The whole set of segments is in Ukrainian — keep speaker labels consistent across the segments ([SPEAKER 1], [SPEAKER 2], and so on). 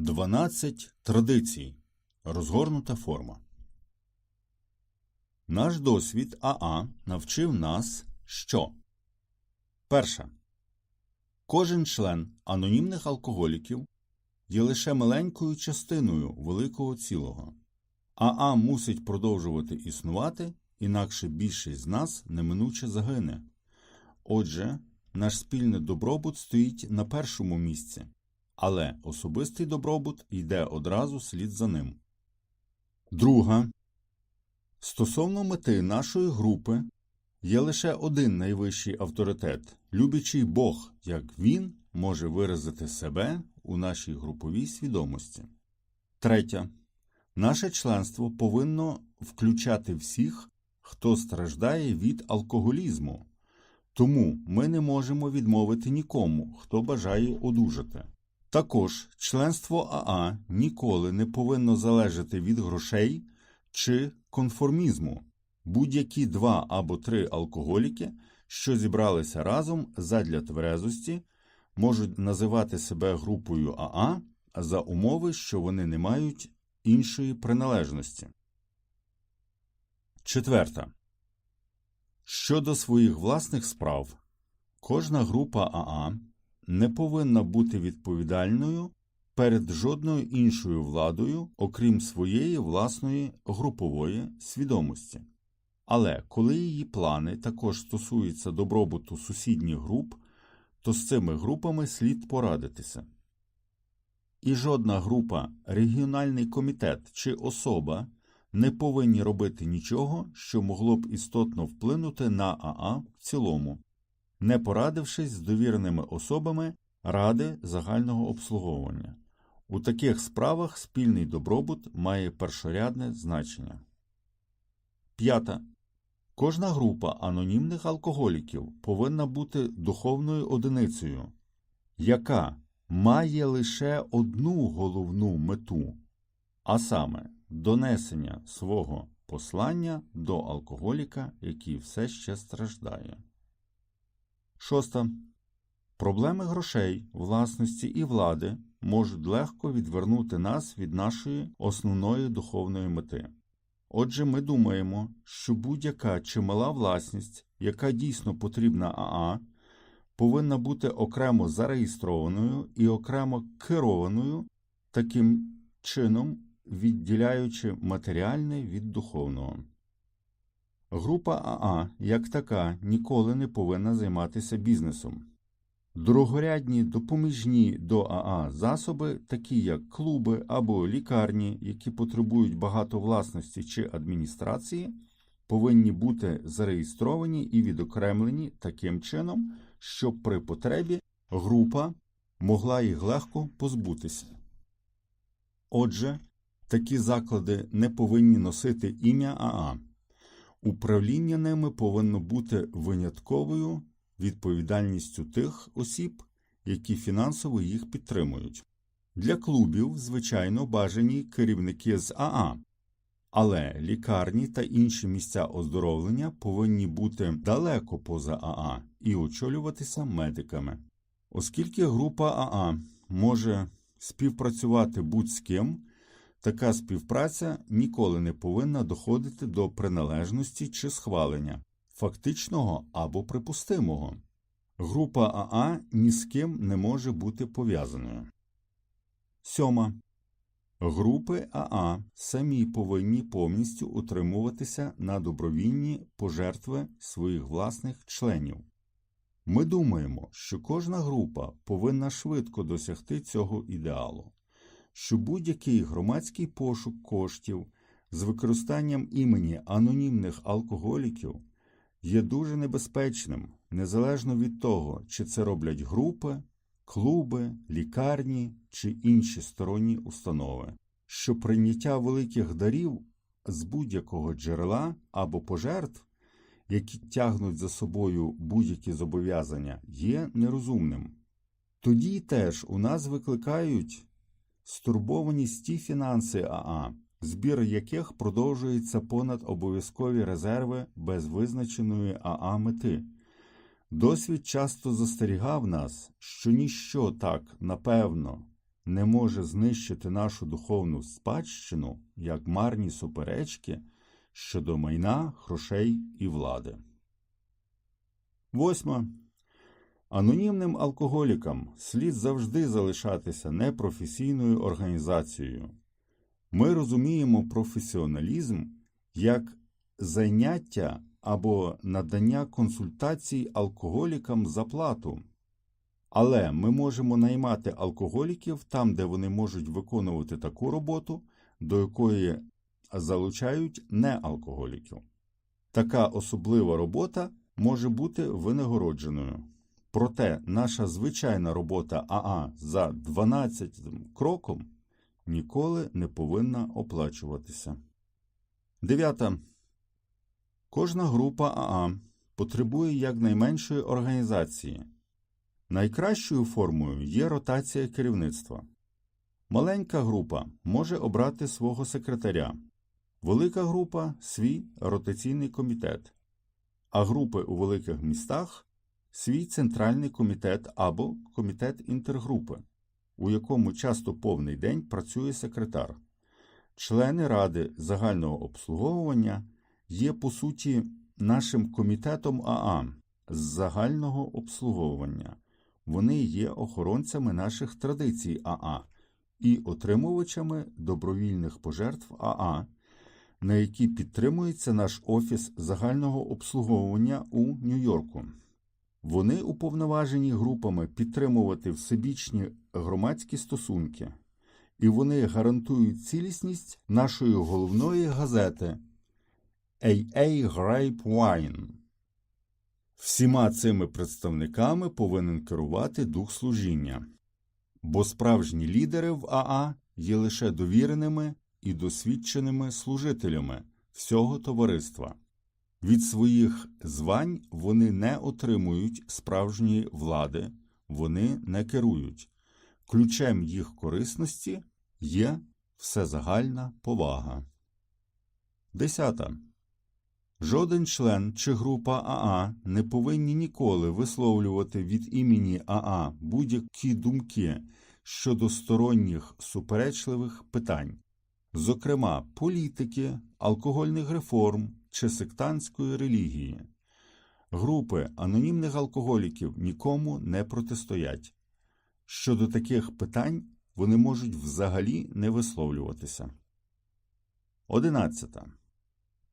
[SPEAKER 1] 12 традицій. Розгорнута форма. Наш досвід АА навчив нас, що перше. Кожен член анонімних алкоголіків є лише маленькою частиною великого цілого. АА мусить продовжувати існувати, інакше більшість з нас неминуче загине. Отже, наш спільний добробут стоїть на першому місці, але особистий добробут йде одразу слід за ним. Друга. Стосовно мети нашої групи є лише один найвищий авторитет, любячий Бог, як він може виразити себе у нашій груповій свідомості. Третя. Наше членство повинно включати всіх, хто страждає від алкоголізму. Тому ми не можемо відмовити нікому, хто бажає одужати. Також членство АА ніколи не повинно залежати від грошей чи конформізму. Будь-які два або три алкоголіки, що зібралися разом задля тверезості, можуть називати себе групою АА за умови, що вони не мають іншої приналежності. Четверта. Щодо своїх власних справ, кожна група АА не повинна бути відповідальною перед жодною іншою владою, окрім своєї власної групової свідомості. Але коли її плани також стосуються добробуту сусідніх груп, то з цими групами слід порадитися. І жодна група, регіональний комітет чи особа не повинні робити нічого, що могло б істотно вплинути на АА в цілому, не порадившись з довіреними особами Ради загального обслуговування. У таких справах спільний добробут має першорядне значення. П'ята. Кожна група анонімних алкоголіків повинна бути духовною одиницею, яка має лише одну головну мету, а саме донесення свого послання до алкоголіка, який все ще страждає. Шоста. Проблеми грошей, власності і влади можуть легко відвернути нас від нашої основної духовної мети. Отже, ми думаємо, що будь-яка чимала власність, яка дійсно потрібна АА, повинна бути окремо зареєстрованою і окремо керованою, таким чином відділяючи матеріальне від духовного. Група АА як така ніколи не повинна займатися бізнесом. Другорядні допоміжні до АА засоби, такі як клуби або лікарні, які потребують багато власності чи адміністрації, повинні бути зареєстровані і відокремлені таким чином, щоб при потребі група могла їх легко позбутися. Отже, такі заклади не повинні носити ім'я АА. Управління ними повинно бути винятковою відповідальністю тих осіб, які фінансово їх підтримують. Для клубів, звичайно, бажані керівники з АА, але лікарні та інші місця оздоровлення повинні бути далеко поза АА і очолюватися медиками. Оскільки група АА може співпрацювати будь-з ким, така співпраця ніколи не повинна доходити до приналежності чи схвалення фактичного або припустимого. Група АА ні з ким не може бути пов'язаною. Сьома. Групи АА самі повинні повністю утримуватися на добровільні пожертви своїх власних членів. Ми думаємо, що кожна група повинна швидко досягти цього ідеалу, що будь-який громадський пошук коштів з використанням імені анонімних алкоголіків є дуже небезпечним, незалежно від того, чи це роблять групи, клуби, лікарні чи інші сторонні установи, що прийняття великих дарів з будь-якого джерела або пожертв, які тягнуть за собою будь-які зобов'язання, є нерозумним. Тоді теж у нас викликають стурбованість ті фінанси АА, збір яких продовжується понад обов'язкові резерви без визначеної АА мети. Досвід часто застерігав нас, що ніщо так напевно не може знищити нашу духовну спадщину як марні суперечки щодо майна, грошей і влади. Восьма. Анонімним алкоголікам слід завжди залишатися непрофесійною організацією. Ми розуміємо професіоналізм як заняття або надання консультацій алкоголікам за плату. Але ми можемо наймати алкоголіків там, де вони можуть виконувати таку роботу, до якої залучають неалкоголіків. Така особлива робота може бути винагородженою. Проте наша звичайна робота АА за 12 кроком ніколи не повинна оплачуватися. Дев'ята. Кожна група АА потребує якнайменшої організації. Найкращою формою є ротація керівництва. Маленька група може обрати свого секретаря, велика група свій ротаційний комітет, а групи у великих містах свій центральний комітет або комітет інтергрупи, у якому часто повний день працює секретар. Члени Ради загального обслуговування є по суті нашим комітетом АА з загального обслуговування. Вони є охоронцями наших традицій АА і отримувачами добровільних пожертв АА, на які підтримується наш офіс загального обслуговування у Нью-Йорку. Вони уповноважені групами підтримувати всебічні громадські стосунки, і вони гарантують цілісність нашої головної газети AA Grapevine. Всіма цими представниками повинен керувати дух служіння, бо справжні лідери в АА є лише довіреними і досвідченими служителями всього товариства. Від своїх звань вони не отримують справжньої влади, вони не керують. Ключем їх корисності є всезагальна повага. Десята. Жоден член чи група АА не повинні ніколи висловлювати від імені АА будь-які думки щодо сторонніх суперечливих питань, зокрема політики, алкогольних реформ чи сектантської релігії. Групи анонімних алкоголіків нікому не протистоять. Щодо таких питань вони можуть взагалі не висловлюватися. 11.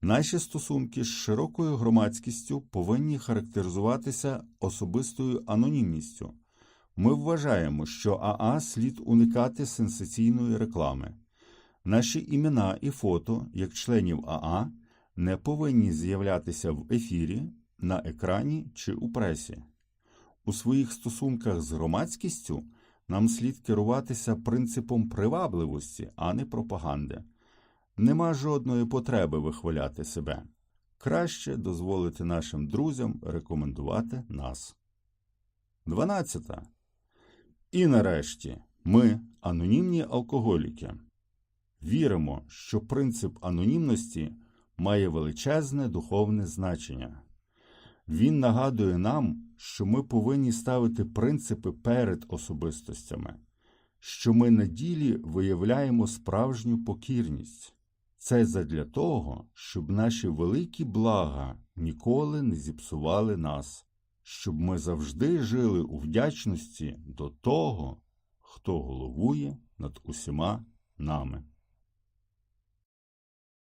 [SPEAKER 1] Наші стосунки з широкою громадськістю повинні характеризуватися особистою анонімністю. Ми вважаємо, що АА слід уникати сенсаційної реклами. Наші імена і фото, як членів АА, не повинні з'являтися в ефірі, на екрані чи у пресі. У своїх стосунках з громадськістю нам слід керуватися принципом привабливості, а не пропаганди. Нема жодної потреби вихваляти себе. Краще дозволити нашим друзям рекомендувати нас. 12. І нарешті ми, анонімні алкоголіки, віримо, що принцип анонімності має величезне духовне значення. Він нагадує нам, що ми повинні ставити принципи перед особистостями, що ми на ділі виявляємо справжню покірність. Це задля того, щоб наші великі блага ніколи не зіпсували нас, щоб ми завжди жили у вдячності до того, хто головує над усіма нами.